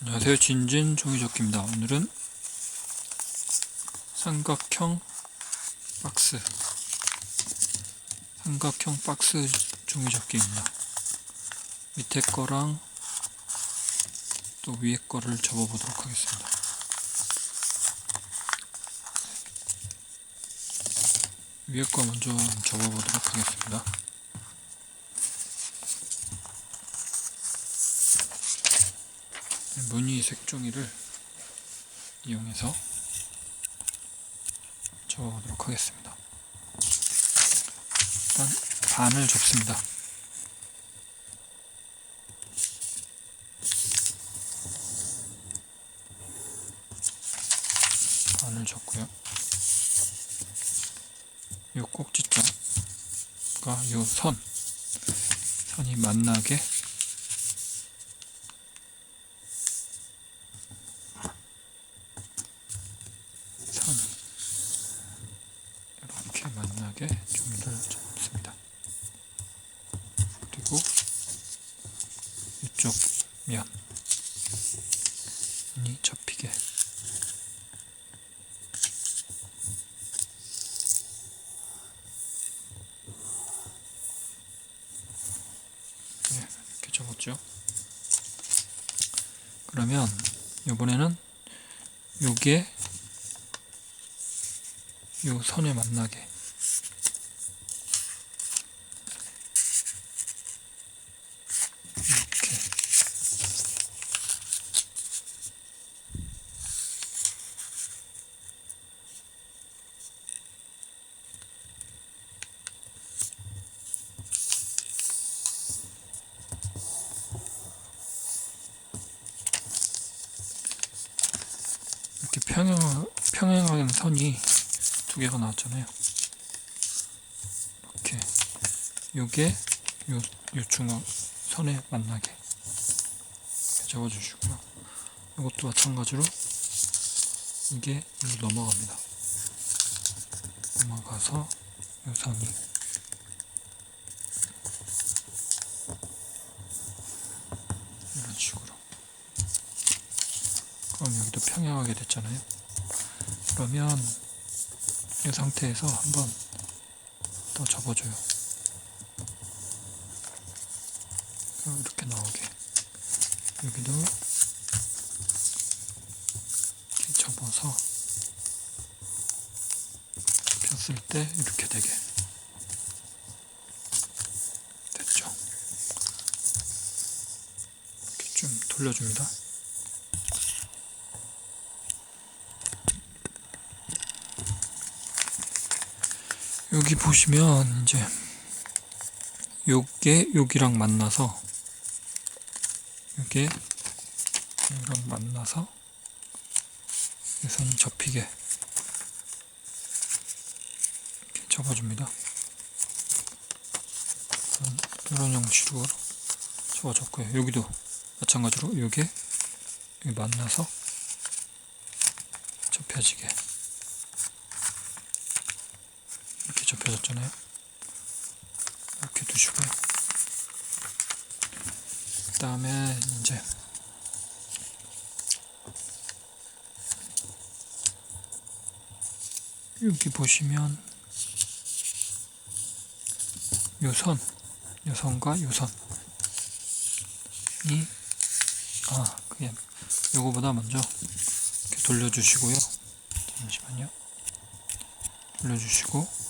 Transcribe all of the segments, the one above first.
안녕하세요. 진진 종이접기입니다. 오늘은 삼각형 박스 삼각형 박스 종이접기입니다. 밑에 거랑 또 위에 거를 접어보도록 하겠습니다. 위에 거 먼저 접어보도록 하겠습니다. 무늬 색종이를 이용해서 접어보도록 하겠습니다. 일단 반을 접습니다. 반을 접고요. 요 꼭지점과 요 선, 선이 만나게 선 이렇게 만나게 종이를 접습니다. 그리고 이쪽 면이 접히게 네, 이렇게 접었죠. 그러면 이번에는 요게 요 선에 만나게 이렇게 이렇게 평행 평행하는 선이 두 개가 나왔잖아요. 이렇게 요게 요, 요 중앙 선에 만나게 접어주시고요. 이것도 마찬가지로 이게 여기 넘어갑니다. 넘어가서 요 선이 이런 식으로 그럼 여기도 평행하게 됐잖아요. 그러면 이 상태에서 한번 더 접어줘요. 이렇게 나오게. 여기도 이렇게 접어서 폈을 때 이렇게 되게 됐죠. 이렇게 좀 돌려줍니다. 여기 보시면 이제 요게 여기랑 만나서 요게 여기랑 만나서 이 선이 접히게 이렇게 접어줍니다. 이런, 형식으로 접어줬고요. 여기도 마찬가지로 요게 만나서 접혀지게 이렇게 접혀졌잖아요. 이렇게 두시고요. 그 다음에 이제 여기 보시면 요 선, 요 선과 요 선이 아 그게 요거보다 먼저 이렇게 돌려주시고요. 잠시만요. 돌려주시고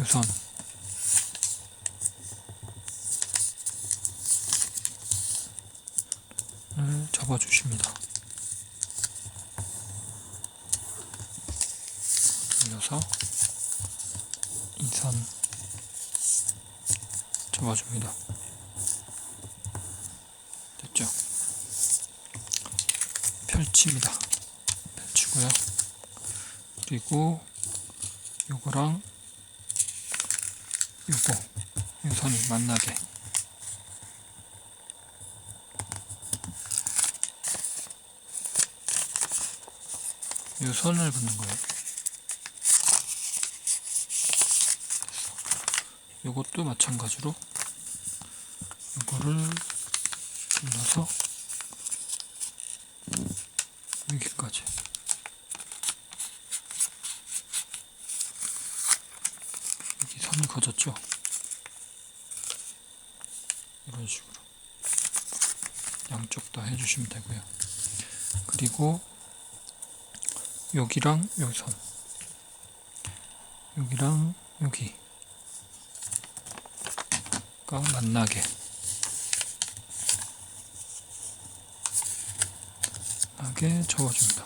요선 을 접어주십니다. 돌려서 이선 접어줍니다. 됐죠? 펼칩니다. 펼치고요. 그리고 요거랑 요거 이 선이 만나게 이 선을 긋는 거예요. 요것도 마찬가지로 요거를 눌러서 여기까지. 여기 그어졌죠? 이런 식으로 양쪽 다 해주시면 되고요. 그리고 여기랑 여기 선 여기랑 여기가 만나게 하게 접어줍니다.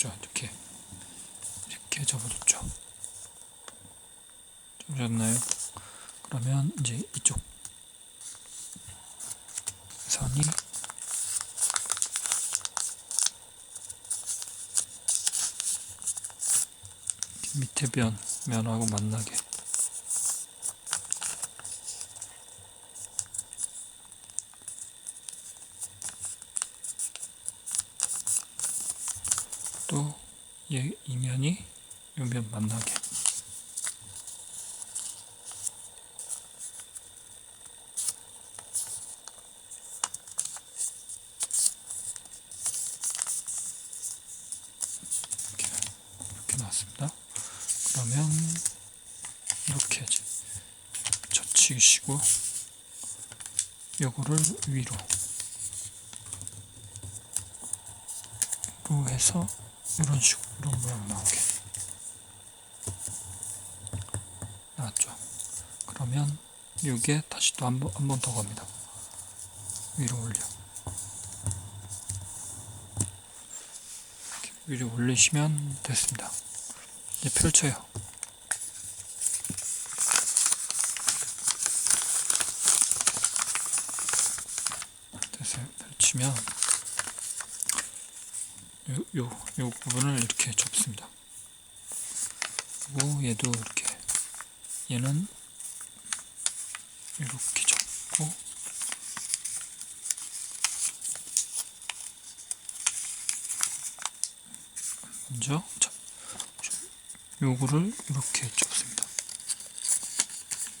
접어줬죠. 이렇게 이렇게 접어줬죠. 접어졌나요? 그러면 이제 이쪽 선이 밑에 면 면하고 만나게 또 얘 이면이 요면 만나게 나왔습니다. 그러면 이렇게 이제 젖히시고 요거를 위로 로 해서 이런 식으로 모양 나오게 나왔죠. 그러면 이게 다시 또 한 번 한 번 더 갑니다. 위로 올려. 위로 올리시면 됐습니다. 펼쳐요. 됐어요. 펼치면 요, 요, 요 부분을 이렇게 접습니다. 그리고 얘도 이렇게 얘는 이렇게 접고 먼저 자, 요거를 이렇게 접습니다.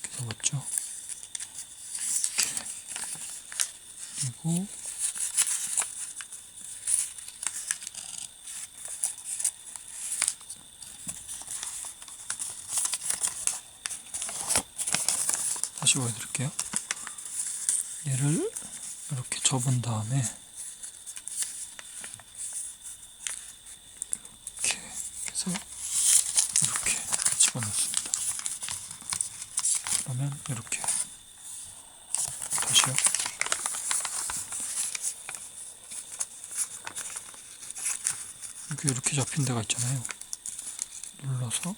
이렇게 접었죠? 이렇게 그리고 다시 보여드릴게요. 얘를 이렇게 접은 다음에 이렇게 해서 이렇게 집어넣습니다. 그러면 이렇게 다시요. 이렇게 이렇게 잡힌 데가 있잖아요. 눌러서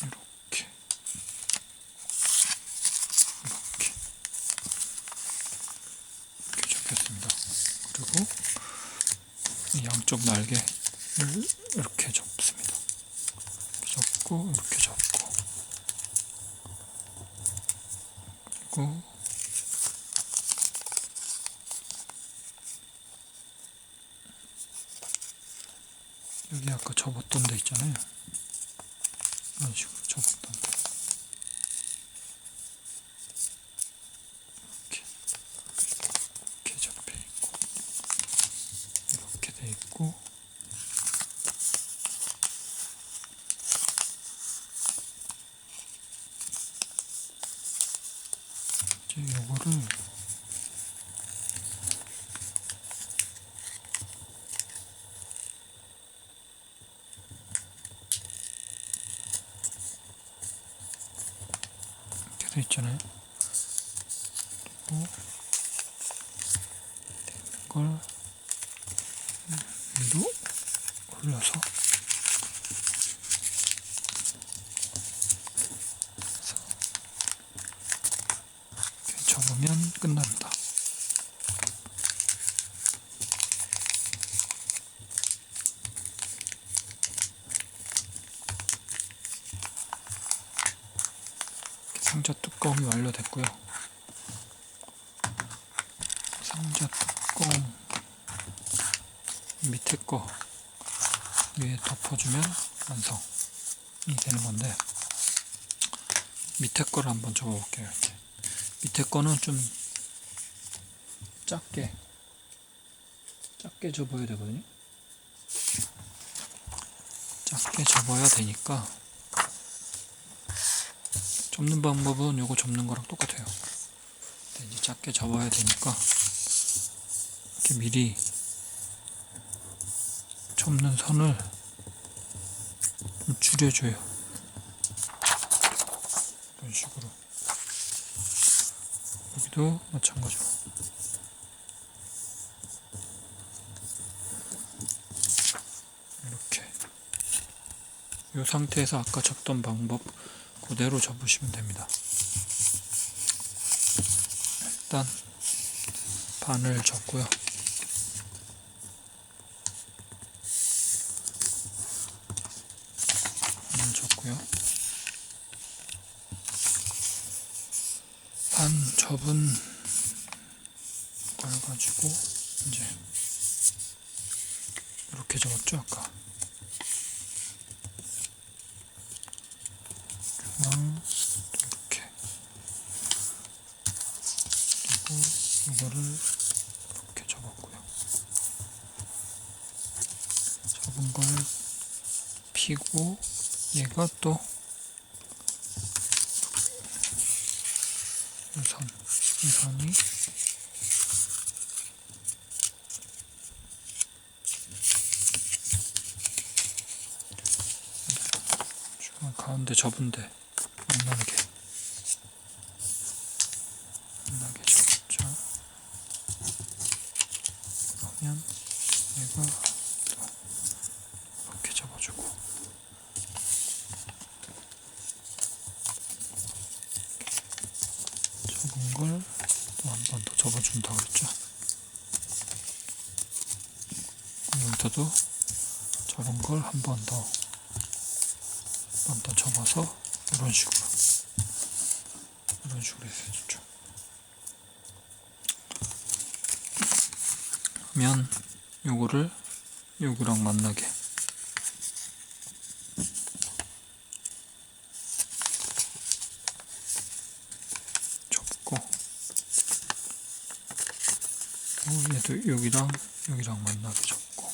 이렇게 이렇게 접혔습니다. 그리고 이 양쪽 날개를 이렇게 접 이렇게 접고 이렇게 접고 그리고 여기 아까 접었던 데 있잖아요. 이런 식으로 접었던 데. 이렇게 이렇게 접혀 있고 이렇게 돼 있고 이제 요거를 이렇게 돼 있잖아요. 그리고 이걸 위로 올려서 그래서 이렇게 접으면 끝납니다. 상자 뚜껑이 완료됐고요. 상자 뚜껑 밑에 거 위에 덮어주면 완성. 되는 건데 밑에 거를 한번 접어볼게요. 이렇게. 밑에 거는 좀 작게 작게 접어야 되거든요. 작게 접어야 되니까 접는 방법은 요거 접는 거랑 똑같아요. 근데 이제 작게 접어야 되니까 이렇게 미리 접는 선을 좀 줄여줘요. 이런 식으로. 여기도 마찬가지로. 이 상태에서 아까 접던 방법 그대로 접으시면 됩니다. 일단 반을 접고요. 반을 접고요. 반 접은 걸 가지고 이제 이렇게 접었죠 아까 중앙 이렇게 그리고 이거를 이렇게 접었고요 접은 걸 피고 얘가 또이 선, 이 선이 중간 가운데 접은데 만나게 만나게 접죠. 그러면 얘가 또 이렇게 접어주고 접은 걸 또 한 번 더 접어준다고 그랬죠. 여기서도 접은 걸한 번 더, 한번 더 접어서 이런 식으로, 이런 식으로 해서 해주죠. 하면 요거를 여기랑 만나게. 접고. 또 얘도 여기랑 여기랑 만나게 접고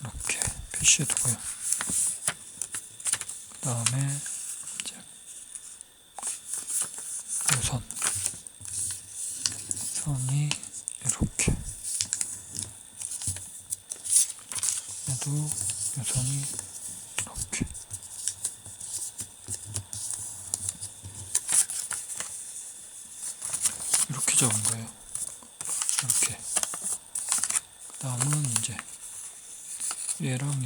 이렇게 표시해 두고요. 그 다음에 이제 이 선, 선이 이렇게 얘도 이 선이 이렇게 이렇게 잡은 거예요. 이렇게. 그 다음은 이제 얘랑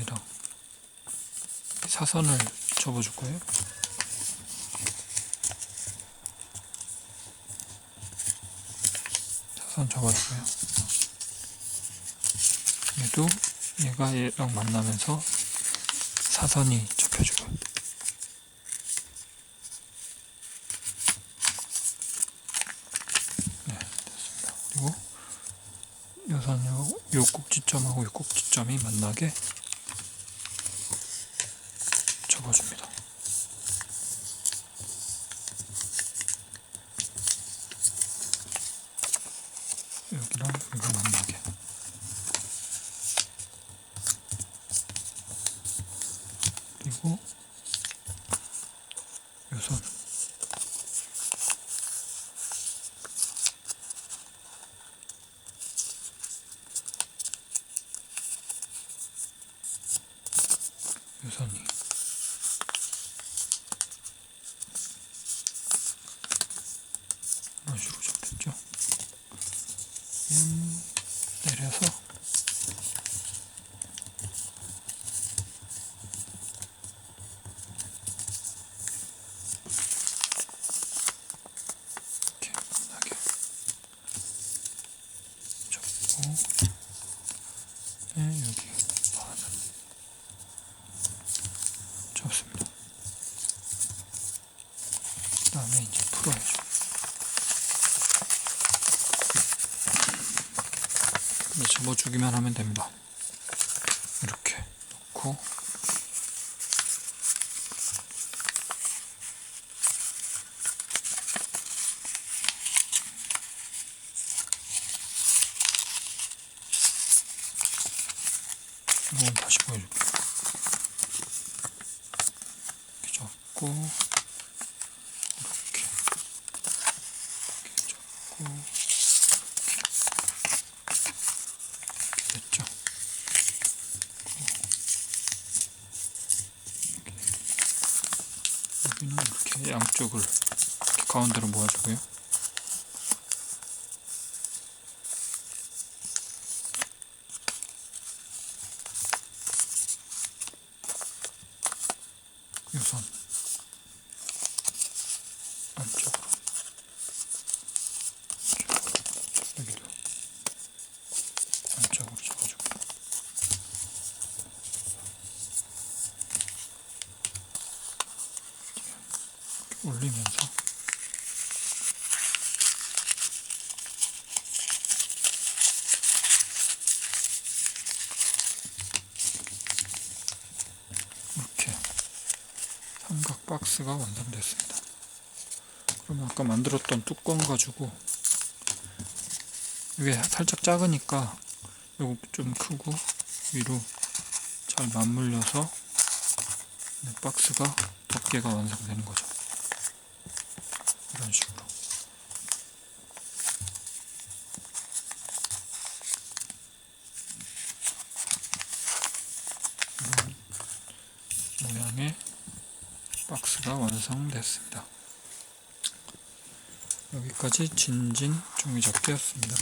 사선을 접어줄 거예요. 사선 접어주고요. 얘도 얘가 얘랑 만나면서 사선이 접혀주고요. 네, 됐습니다. 그리고 요선 요, 요 꼭지점하고 요 꼭지점이 만나게 접어줍니다. 여기랑 여기 만나게. 그리고 요선 요선이 이런 식으로 접혔죠. 음, 내려 주기만 하면 됩니다. 이렇게 놓고 한번 다시 보여줄게요. 이렇게 접고 여기는 이렇게 양쪽을 이렇게 가운데로 모아주고요. 우선 안쪽으로 여기도 안쪽으로 잡아주고 이렇게 올리면서 이렇게 삼각 박스가 완성됐습니다. 그러면 아까 만들었던 뚜껑 가지고 이게 살짝 작으니까 요거 좀 크고 위로 잘 맞물려서 네, 박스가 덮개가 완성되는 거죠. 이런 식으로. 이런 모양의 박스가 완성됐습니다. 여기까지 진진 종이접기였습니다.